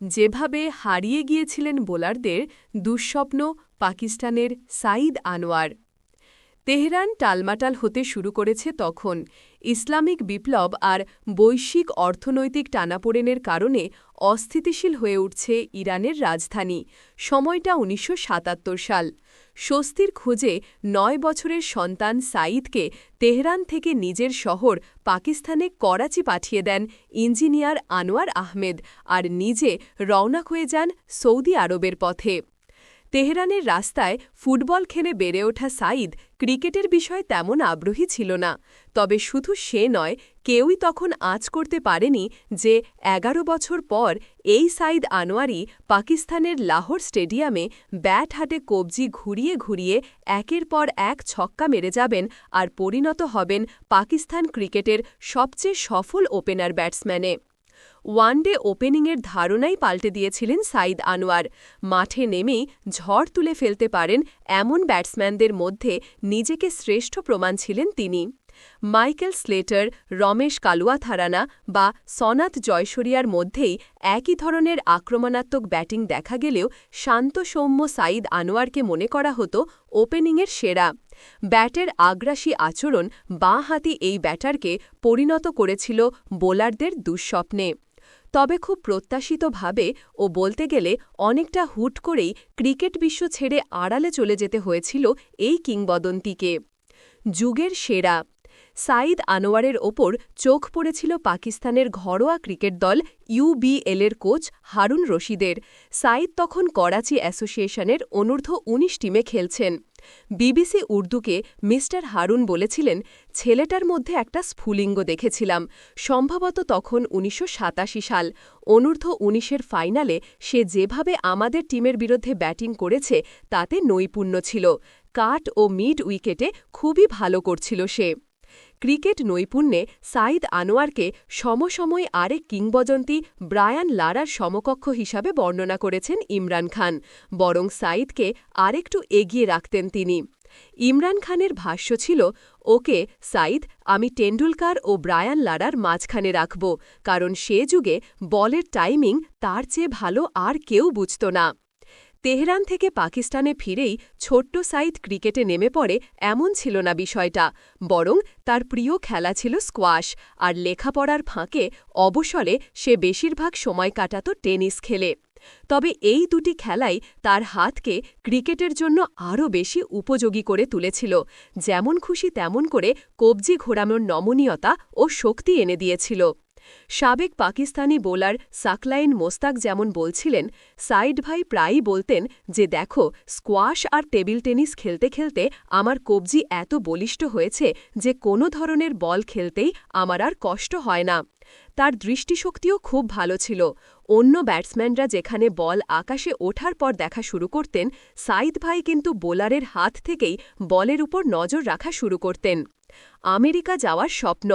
যেভাবে হারিয়ে গিয়েছিলেন বোলারদের দুঃস্বপ্ন পাকিস্তানের সাঈদ আনোয়ার। তেহরান টালমাটাল হতে শুরু করেছে তখন। ইসলামিক বিপ্লব আর বৈশ্বিক অর্থনৈতিক টানাপোড়েনের কারণে অস্থিতিশীল হয়ে উঠছে ইরানের রাজধানী। সময়টা উনিশশো সাতাত্তর সাল। স্বস্তির খোঁজে নয় বছরের সন্তান সাঈদকে তেহরান থেকে নিজের শহর পাকিস্তানে করাচি পাঠিয়ে দেন ইঞ্জিনিয়ার আনোয়ার আহমেদ আর নিজে রওনা হয়ে যান সৌদি আরবের পথে। তেহরানের রাস্তায় ফুটবল খেলে বেড়ে ওঠা সাঈদ ক্রিকেটের বিষয়ে তেমন আগ্রহী ছিল না। তবে শুধু সে নয়, কেউই তখন আঁচ করতে পারেনি যে এগারো বছর পর এই সাইদ আনোয়ারি পাকিস্তানের লাহোর স্টেডিয়ামে ব্যাট হাতে কবজি ঘুরিয়ে ঘুরিয়ে একের পর এক ছক্কা মেরে যাবেন আর পরিণত হবেন পাকিস্তান ক্রিকেটের সবচেয়ে সফল ওপেনার ব্যাটসম্যানে। ওয়ানডে ওপেনিংয়ের ধারণাই পাল্টে দিয়েছিলেন সাইদ আনোয়ার। মাঠে নেমেই ঝড় তুলে ফেলতে পারেন এমন ব্যাটসম্যানদের মধ্যে নিজেকে শ্রেষ্ঠ প্রমাণ ছিলেন তিনি। মাইকেল স্লেটার, রমেশ কালুয়াথারানা বা সনাত জয়সরিয়ার মধ্যেই একই ধরনের আক্রমণাত্মক ব্যাটিং দেখা গেলেও শান্ত সৌম্য সাইদ আনোয়ারকে মনে করা হতো ওপেনিংয়ের সেরা। ব্যাটের আগ্রাসী আচরণ বাঁ হাতি এই ব্যাটারকে পরিণত করেছিল বোলারদের দুঃস্বপ্নে। তবে খুব প্রত্যাশিতভাবে ও বলতে গেলে অনেকটা হুট করেই ক্রিকেট বিশ্ব ছেড়ে আড়ালে চলে যেতে হয়েছিল এই কিংবদন্তিকে। যুগের সেরা। সাঈদ আনোয়ারের ওপর চোখ পড়েছিল পাকিস্তানের ঘরোয়া ক্রিকেট দল ইউবিএলের কোচ হারুন রশিদের। সাঈদ তখন করাচি অ্যাসোসিয়েশনের অনূর্ধ্ব ১৯ টিমে খেলছেন। বিবিসি উর্দুকে মিস্টার হারুন বলেছিলেন, ছেলেটার মধ্যে একটা স্ফুলিঙ্গ দেখেছিলাম। সম্ভবত তখন উনিশশো সাতাশি সাল। অনূর্ধ্ব উনিশের ফাইনালে সে যেভাবে আমাদের টিমের বিরুদ্ধে ব্যাটিং করেছে, তাতে নৈপুণ্য ছিল। কাট ও মিড উইকেটে খুবই ভালো করছিল সে। ক্রিকেট নৈপুণ্যে সাইদ আনোয়ারকে সমসময় আরেক কিংবদন্তি ব্রায়ান লারার সমকক্ষ হিসাবে বর্ণনা করেছেন ইমরান খান, বরং সাইদকে আরেকটু এগিয়ে রাখতেন তিনি। ইমরান খানের ভাষ্য ছিল, ওকে সাইদ আমি টেন্ডুলকার ও ব্রায়ান লারার মাঝখানে রাখব, কারণ সে যুগে বলের টাইমিং তার চেয়ে ভালো আর কেউ বুঝত না। তেহরান থেকে পাকিস্তানে ফিরেই ছোট্ট সাইদ ক্রিকেটে নেমে পড়ে এমন ছিল না বিষয়টা, বরং তার প্রিয় খেলা ছিল স্কোয়াশ, আর লেখাপড়ার ফাঁকে অবসরে সে বেশিরভাগ সময় কাটাত টেনিস খেলে। তবে এই দুটি খেলাই তার হাতকে ক্রিকেটের জন্য আরও বেশি উপযোগী করে তুলেছিল, যেমন খুশি তেমন করে কবজি ঘোরানোর নমনীয়তা ও শক্তি এনে দিয়েছিল। সাবেক পাকিস্তানি বোলার সাকলাইন মোস্তাক যেমন বলছিলেন সাইড ভাই প্রায়ই বলতেন যে, দেখো, স্কোয়াশ আর টেবিল টেনিস খেলতে খেলতে আমার কবজি এত বলিষ্ঠ হয়েছে যে, কোনো ধরনের বল খেলতেই আমার আর কষ্ট হয় না। তার দৃষ্টিশক্তিও খুব ভালো ছিল। অন্য ব্যাটসম্যানরা যেখানে বল আকাশে ওঠার পর দেখা শুরু করতেন, সাইদ ভাই কিন্তু বোলারের হাত থেকেই বলের উপর নজর রাখা শুরু করতেন। আমেরিকা যাওয়ার স্বপ্ন।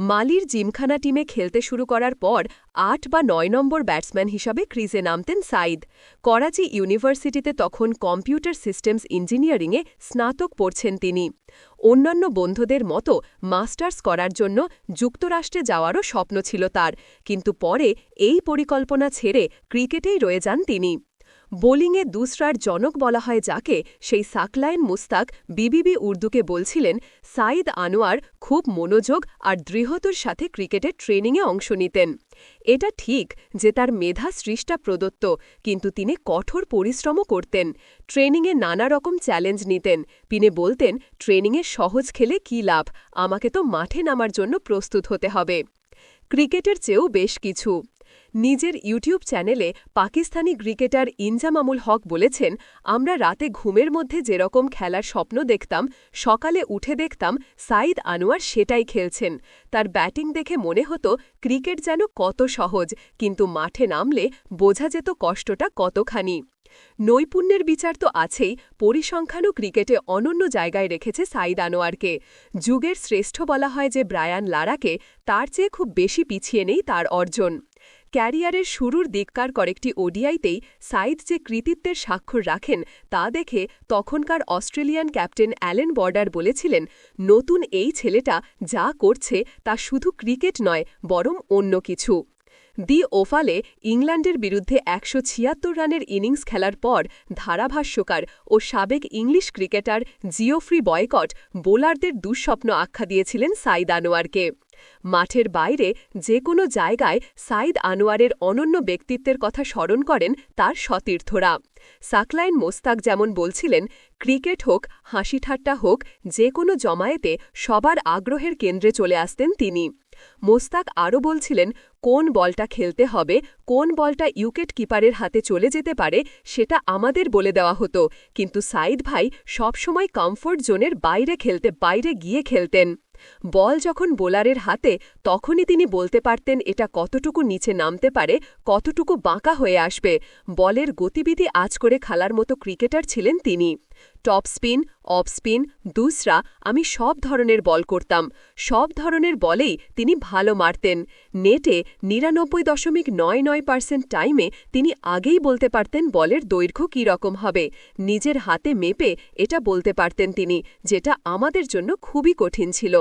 মালির জিমখানা টিমে খেলতে শুরু করার পর আট বা নয় নম্বর ব্যাটসম্যান হিসাবে ক্রিজে নামতেন সাইদ। করাচি ইউনিভার্সিটিতে তখন কম্পিউটার সিস্টেমস ইঞ্জিনিয়ারিংয়ে স্নাতক পড়ছেন তিনি। অন্যান্য বন্ধুদের মতো মাস্টার্স করার জন্য যুক্তরাষ্ট্রে যাওয়ারও স্বপ্ন ছিল তার, কিন্তু পরে এই পরিকল্পনা ছেড়ে ক্রিকেটেই রয়ে যান তিনি। বোলিংয়ে দুসরার জনক বলা হয় যাকে, সেই সাকলাইন মুস্তাক বিবিবি উর্দুকে বলছিলেন সাইদ আনোয়ার খুব মনোযোগ আর দৃঢ়তার সাথে ক্রিকেটের ট্রেনিংয়ে অংশ নিতেন। এটা ঠিক যে তার মেধা সৃষ্টা প্রদত্ত, কিন্তু তিনি কঠোর পরিশ্রমও করতেন, ট্রেনিংয়ে নানা রকম চ্যালেঞ্জ নিতেন। তিনি বলতেন, ট্রেনিংয়ে সহজ খেলে কী লাভ? আমাকে তো মাঠে নামার জন্য প্রস্তুত হতে হবে। ক্রিকেটের চেয়েও বেশ কিছু। নিজের ইউটিউব চ্যানেলে পাকিস্তানি ক্রিকেটার ইনজামামুল হক বলেছেন, আমরা রাতে ঘুমের মধ্যে যেরকম খেলার স্বপ্ন দেখতাম, সকালে উঠে দেখতাম সাইদ আনোয়ার সেটাই খেলছেন। তার ব্যাটিং দেখে মনে হতো ক্রিকেট যেন কত সহজ, কিন্তু মাঠে নামলে বোঝা যেত কষ্টটা কতখানি। নৈপুণ্যের বিচার তো আছেই, পরিসংখ্যানও ক্রিকেটে অনন্য জায়গায় রেখেছে সাইদ আনোয়ারকে। যুগের শ্রেষ্ঠ বলা হয় যে ব্রায়ান লারাকে, তার চেয়ে খুব বেশি পিছিয়ে নেই তার অর্জন। ক্যারিয়ারের শুরুর দিককার কয়েকটি ওডিআইতেই সাইদ যে কৃতিত্বের স্বাক্ষর রাখেন তা দেখে তখনকার অস্ট্রেলিয়ান ক্যাপ্টেন অ্যালেন বর্ডার বলেছিলেন, নতুন এই ছেলেটা যা করছে তা শুধু ক্রিকেট নয়, বরং অন্য কিছু। দি ওফালে ইংল্যান্ডের বিরুদ্ধে একশো ছিয়াত্তর রানের ইনিংস খেলার পর ধারাভাষ্যকার ও সাবেক ইংলিশ ক্রিকেটার জিওফ্রি বয়কট বোলারদের দুঃস্বপ্ন আখ্যা দিয়েছিলেন সাইদ আনোয়ারকে। মাঠের বাইরে যে কোনো জায়গায় সাইদ আনোয়ারের অনন্য ব্যক্তিত্বের কথা স্মরণ করেন তার সতীর্থরা। সাকলাইন মোস্তাক যেমন বলছিলেন, ক্রিকেট হোক, হাসিঠাট্টা হোক যে কোনো জমায়েতে সবার আগ্রহের কেন্দ্রে চলে আসতেন তিনি। মোস্তাক আরও বলছিলেন, কোন বলটা খেলতে হবে, কোন বলটা উইকেট কিপারের হাতে চলে যেতে পারে, সেটা আমাদের বলে দেওয়া হতো। কিন্তু সাইদ ভাই সবসময় কমফোর্ট জোনের বাইরে খেলতে, বাইরে গিয়ে খেলতেন। বল যখন বোলারের হাতে, তখনই তিনি বলতে পারতেন এটা কতটুকু নিচে নামতে পারে, কতটুকু বাঁকা হয়ে আসবে। বলের গতিবিধি আজ করে খেলার মতো ক্রিকেটার ছিলেন তিনি। Top spin, off spin, doosra, আমি সব ধরনের বল করতাম। সব ধরনের বলেই তিনি ভালো মারতেন। নেটে নিরানব্বই দশমিক নয় নয় পার্সেন্ট টাইমে তিনি আগেই বলতে পারতেন বলের দৈর্ঘ্য কী রকম হবে। নিজের হাতে মেপে এটা বলতে পারতেন তিনি, যেটা আমাদের জন্য খুবই কঠিন ছিল।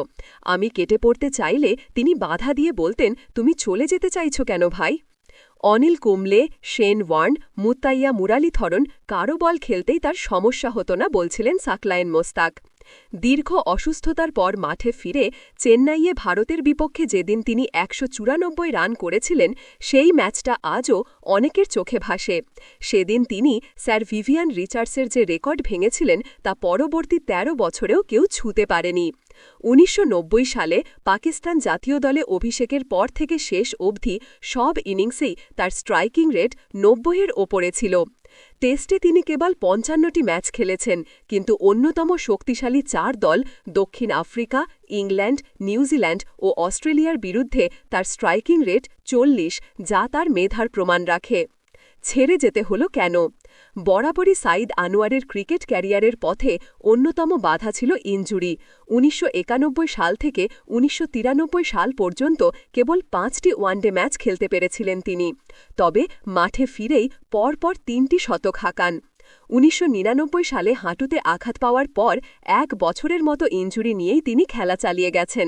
আমি কেটে পড়তে চাইলে তিনি বাধা দিয়ে বলতেন, তুমি চলে যেতে চাইছো কেন ভাই? অনিল কুমলে শেন ওয়ার্ন, মুতাইয়া মুরালিথরণ কারও বল খেলতেই তার সমস্যা হতো না বলছিলেন সাকলায়েন মোস্তাক। দীর্ঘ অসুস্থতার পর মাঠে ফিরে চেন্নাইয়ে ভারতের বিপক্ষে যেদিন তিনি একশো চুরানব্বই রান করেছিলেন, সেই ম্যাচটা আজও অনেকের চোখে ভাসে। সেদিন তিনি স্যার ভিভিয়ান রিচার্ডসের যে রেকর্ড ভেঙেছিলেন, তা পরবর্তী ১৩ বছরেও কেউ ছুঁতে পারেনি। উনিশশো নব্বই সালে পাকিস্তান জাতীয় দলে অভিষেকের পর থেকে শেষ অবধি সব ইনিংসেই তার স্ট্রাইকিং রেট নব্বইয়ের ওপরে ছিল। টেস্টে তিনি কেবল পঞ্চান্নটি ম্যাচ খেলেছেন, কিন্তু অন্যতম শক্তিশালী চার দল দক্ষিণ আফ্রিকা, ইংল্যান্ড, নিউজিল্যান্ড ও অস্ট্রেলিয়ার বিরুদ্ধে তার স্ট্রাইকিং রেট চল্লিশ, যা তার মেধার প্রমাণ রাখে। ছেড়ে যেতে হলো কেন? বরাবরই সাইদ আনোয়ারের ক্রিকেট ক্যারিয়ারের পথে অন্যতম বাধা ছিল ইঞ্জুরি উনিশশো একানব্বই সাল থেকে উনিশশো তিরানব্বই সাল পর্যন্ত কেবল পাঁচটি ওয়ানডে ম্যাচ খেলতে পেরেছিলেন তিনি। তবে মাঠে ফিরেই পরপর তিনটি শতক হাঁকান। উনিশশো নিরানব্বই সালে হাঁটুতে আঘাত পাওয়ার পর এক বছরের মতো ইঞ্জুরি নিয়েই তিনি খেলা চালিয়ে গেছেন।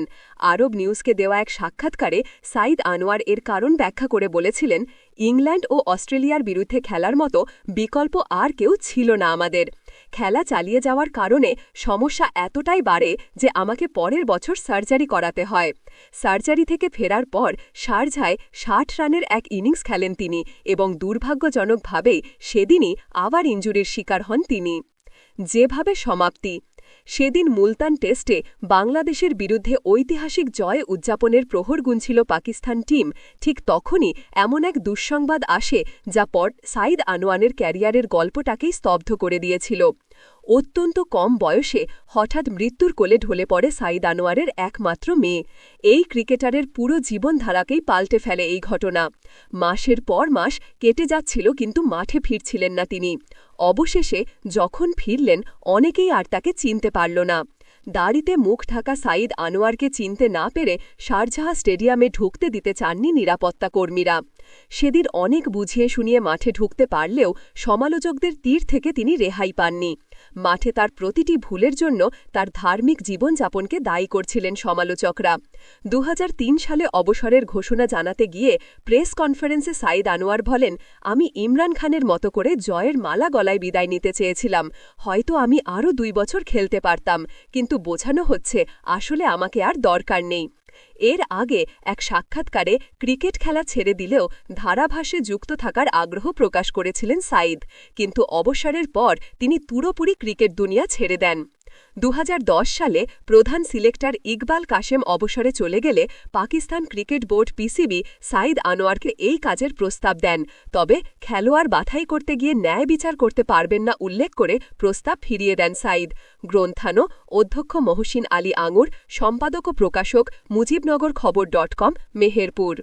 আরব নিউজকে দেওয়া এক সাক্ষাৎকারে সাইদ আনোয়ার এর কারণ ব্যাখ্যা করে বলেছিলেন, ইংল্যান্ড ও অস্ট্রেলিয়ার বিরুদ্ধে খেলার মতো বিকল্প আর কেউ ছিল না আমাদের। খেলা চালিয়ে যাওয়ার কারণে সমস্যা এতটাই বাড়ে যে আমাকে পরের বছর সার্জারি করাতে হয়। সার্জারি থেকে ফেরার পর সারঝায় ষাট রানের এক ইনিংস খেলেন তিনি এবং দুর্ভাগ্যজনকভাবেই সেদিনই আবার ইঞ্জুরির শিকার হন তিনি। যেভাবে সমাপ্তি। সেদিন মুলতান টেস্টে বাংলাদেশের বিরুদ্ধে ঐতিহাসিক জয় উদযাপনের প্রহর গুনছিল পাকিস্তান টিম। ঠিক তখনই এমন এক দুঃসংবাদ আসে যা পট সাইদ আনোয়ানের ক্যারিয়ারের গল্পটাকেই স্তব্ধ করে দিয়েছিল। অত্যন্ত কম বয়সে হঠাৎ মৃত্যুর কোলে ঢলে পড়ে সাইদ আনোয়ারের একমাত্র মেয়ে। এই ক্রিকেটারের পুরো জীবনধারাকেই পাল্টে ফেলে এই ঘটনা। মাসের পর মাস কেটে যাচ্ছিল কিন্তু মাঠে ফিরছিলেন না তিনি। অবশেষে যখন ফিরলেন, অনেকেই আর তাকে চিনতে পারল না। দাড়িতে মুখ ঢাকা সাইদ আনোয়ারকে চিনতে না পেরে শারজাহা স্টেডিয়ামে ঢুকতে দিতে চাননি নিরাপত্তা কর্মীরা। সেদিন অনেক বুঝিয়ে শুনিয়ে মাঠে ঢুকতে পারলেও সমালোচকদের তীর থেকে তিনি রেহাই পাননি। মাঠে তার প্রতিটি ভুলের জন্য তার ধার্মিক জীবনযাপনকে দায়ী করছিলেন সমালোচকরা। দু হাজার তিন সালে অবসরের ঘোষণা জানাতে গিয়ে প্রেস কনফারেন্সে সাইদ আনোয়ার বলেন, আমি ইমরান খানের মতো করে জয়ের মালা গলায় বিদায় নিতে চেয়েছিলাম। হয়তো আমি আরও দুই বছর খেলতে পারতাম, কিন্তু বোঝানো হচ্ছে আসলে আমাকে আর দরকার নেই। এর আগে এক সাক্ষাৎকারে ক্রিকেট খেলা ছেড়ে দিলেও ধারাভাসে যুক্ত থাকার আগ্রহ প্রকাশ করেছিলেন সাঈদ। কিন্তু অবসরের পর তিনি পুরোপুরি ক্রিকেট দুনিয়া ছেড়ে দেন। দু হাজার দশ সালে প্রধান সিলেক্টর ইকবাল কাশেম অবসরে চলে গেলে Pakistan cricket board PCB Saeed আনোয়ারকে এই কাজের প্রস্তাব দেন। তবে খেলোয়াড় বাছাই করতে গিয়ে ন্যায় বিচার করতে পারবেন না উল্লেখ করে প্রস্তাব ফিরিয়ে দেন সাইদ। গ্রন্থানো অধ্যক্ষ মহসিন আলী আঙুর, সম্পাদক ও প্রকাশক মুজিবনগর খবর ডট কম, মেহেরপুর।